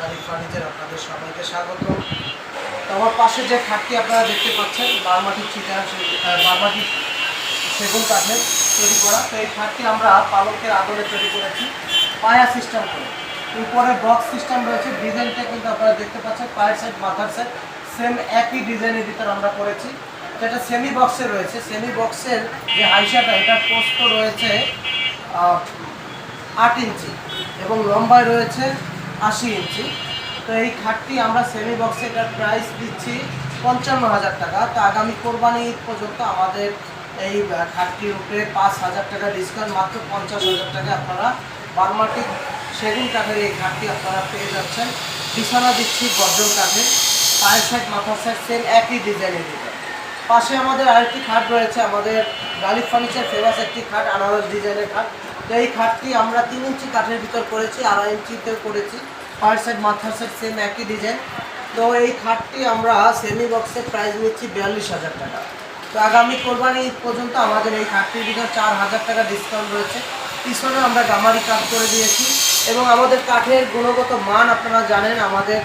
গাড়ি ফার্নিচার আপনাদের সবাইকে স্বাগত। তো আমার পাশে যে খাটটি আপনারা দেখতে পাচ্ছেন বারমাটির চিটা বারমাটির সেগুন কাঠের তৈরি করা। তো এই খাটটি আমরা পালকের আদলে তৈরি করেছি, পায়া সিস্টেম করে। উপরে বক্স সিস্টেম রয়েছে, ডিজাইনটা কিন্তু আপনারা দেখতে পাচ্ছেন, পায়ের সাইড, মাথার সাইড, সেম একই ডিজাইনের ভিতর আমরা করেছি। যেটা সেমি বক্সে রয়েছে। সেমি বক্সের যে হাইসাটা এটার পোস্ত রয়েছে আট ইঞ্চি এবং লম্বায় রয়েছে আশি ইঞ্চি। তো এই খাটটি আমরা সেমি বক্সে এটার প্রাইস দিচ্ছি পঞ্চান্ন হাজার টাকা। তো আগামী কোরবানি ঈদ পর্যন্ত আমাদের এই খাটটির উপরে পাঁচ হাজার টাকা ডিসকাউন্ট মাত্র পঞ্চাশ হাজার টাকা আপনারা বারমাটিক সেগুন কাঠের এই খাটটি আপনারা পেয়ে যাচ্ছেন। বিছানা দিচ্ছি গর্জন কাঠের পায়ের সাইড মাথার সাইড সেম একই ডিজাইনের ভিতরে পাশে আমাদের আরেকটি খাট রয়েছে, আমাদের গালিব ফার্নিচার ফেমাস একটি খাট, আনারস ডিজাইনের খাট। তো এই খাটটি আমরা তিন ইঞ্চি কাঠের ভিতর করেছি, আড়াই ইঞ্চিতেও করেছি। পার সাইড মাথার সাইড সেম একই ডিজাইন তো এই খাটটি আমরা সেমি বক্সের প্রাইস নিচ্ছি বিয়াল্লিশ হাজার টাকা। তো আগামী কোরবানি ঈদ পর্যন্ত আমাদের এই খাটটির ভিতর চার হাজার টাকা ডিসকাউন্ট রয়েছে। পিছনে আমরা গামারি কাঠ করে দিয়েছি এবং আমাদের কাঠের গুণগত মান আপনারা জানেন, আমাদের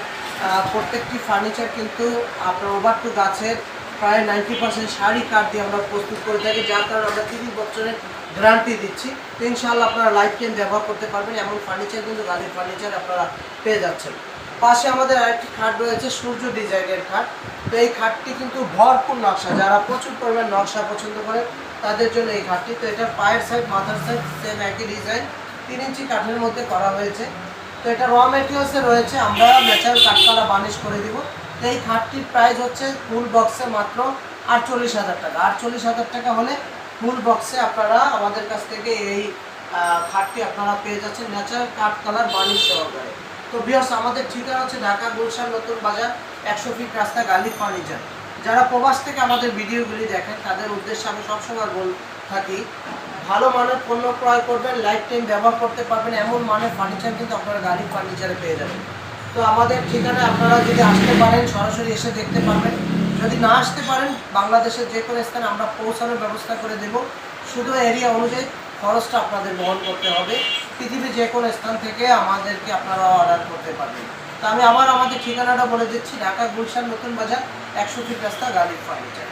প্রত্যেকটি ফার্নিচার কিন্তু আপনার ওভার টু গাছের প্রায় নাইনটি পার্সেন্ট শাড়ি কাঠ দিয়ে আমরা প্রস্তুত করে থাকি, যার কারণে আমরা তিরিশ বছরের গ্যারান্টি দিচ্ছি। তো ইনশাআল্লাহ আপনারা লাইফ টাইম ব্যবহার করতে পারবেন এমন ফার্নিচার কিন্তু গাড়ির ফার্নিচার আপনারা পেয়ে যাচ্ছেন। পাশে আমাদের আরেকটি খাট রয়েছে, সূর্য ডিজাইনের খাট। তো এই খাটটি কিন্তু ভরপুর নকশা, যারা প্রচুর পরিমাণ নকশা পছন্দ করে তাদের জন্য এই খাটটি। তো এটা পায়ের সাইড মাথার সাইড সেম একই ডিজাইন তিন ইঞ্চি কাঠের মধ্যে করা হয়েছে। তো এটা র মেটেরিয়ালসে রয়েছে, আমরা ন্যাচারাল কাঠকলা বানিশ করে দিব। এই খাটটির প্রাইস হচ্ছে ফুল বক্সে মাত্র আটচল্লিশ হাজার টাকা। আটচল্লিশ হাজার টাকা হলে ফুল বক্সে আপনারা আমাদের কাছ থেকে এই খাটটি আপনারা পেয়ে যাচ্ছেন ন্যাচারাল কাঠ কালার বানিশ সহকারে। তো বিয়ার্স আমাদের ঠিকানা হচ্ছে ঢাকা গুলশান নতুন বাজার, একশো ফিট রাস্তা গালি ফার্নিচার যারা প্রবাস থেকে আমাদের ভিডিওগুলি দেখেন, তাদের উদ্দেশ্যে আমি সবসময় বল থাকি, ভালো মানের পণ্য ক্রয় করবেন লাইফ টাইম ব্যবহার করতে পারবেন, এমন মানের ফার্নিচার কিন্তু আপনারা গাড়ি ফার্নিচারে পেয়ে যাবেন। তো আমাদের ঠিকানায় আপনারা যদি আসতে পারেন, সরাসরি এসে দেখতে পারবেন। যদি না আসতে পারেন, বাংলাদেশের যে কোনো স্থানে আমরা পৌঁছানোর ব্যবস্থা করে দেব। শুধু এরিয়া অনুযায়ী খরচটা আপনাদের বহন করতে হবে। পৃথিবীর যে কোনো স্থান থেকে আমাদেরকে আপনারা অর্ডার করতে পারবেন। তো আমি আবার আমাদের ঠিকানাটা বলে দিচ্ছি, ঢাকা গুলশান, নতুন বাজার, একশো ফিট রাস্তা, গাড়ির ফার্নিচার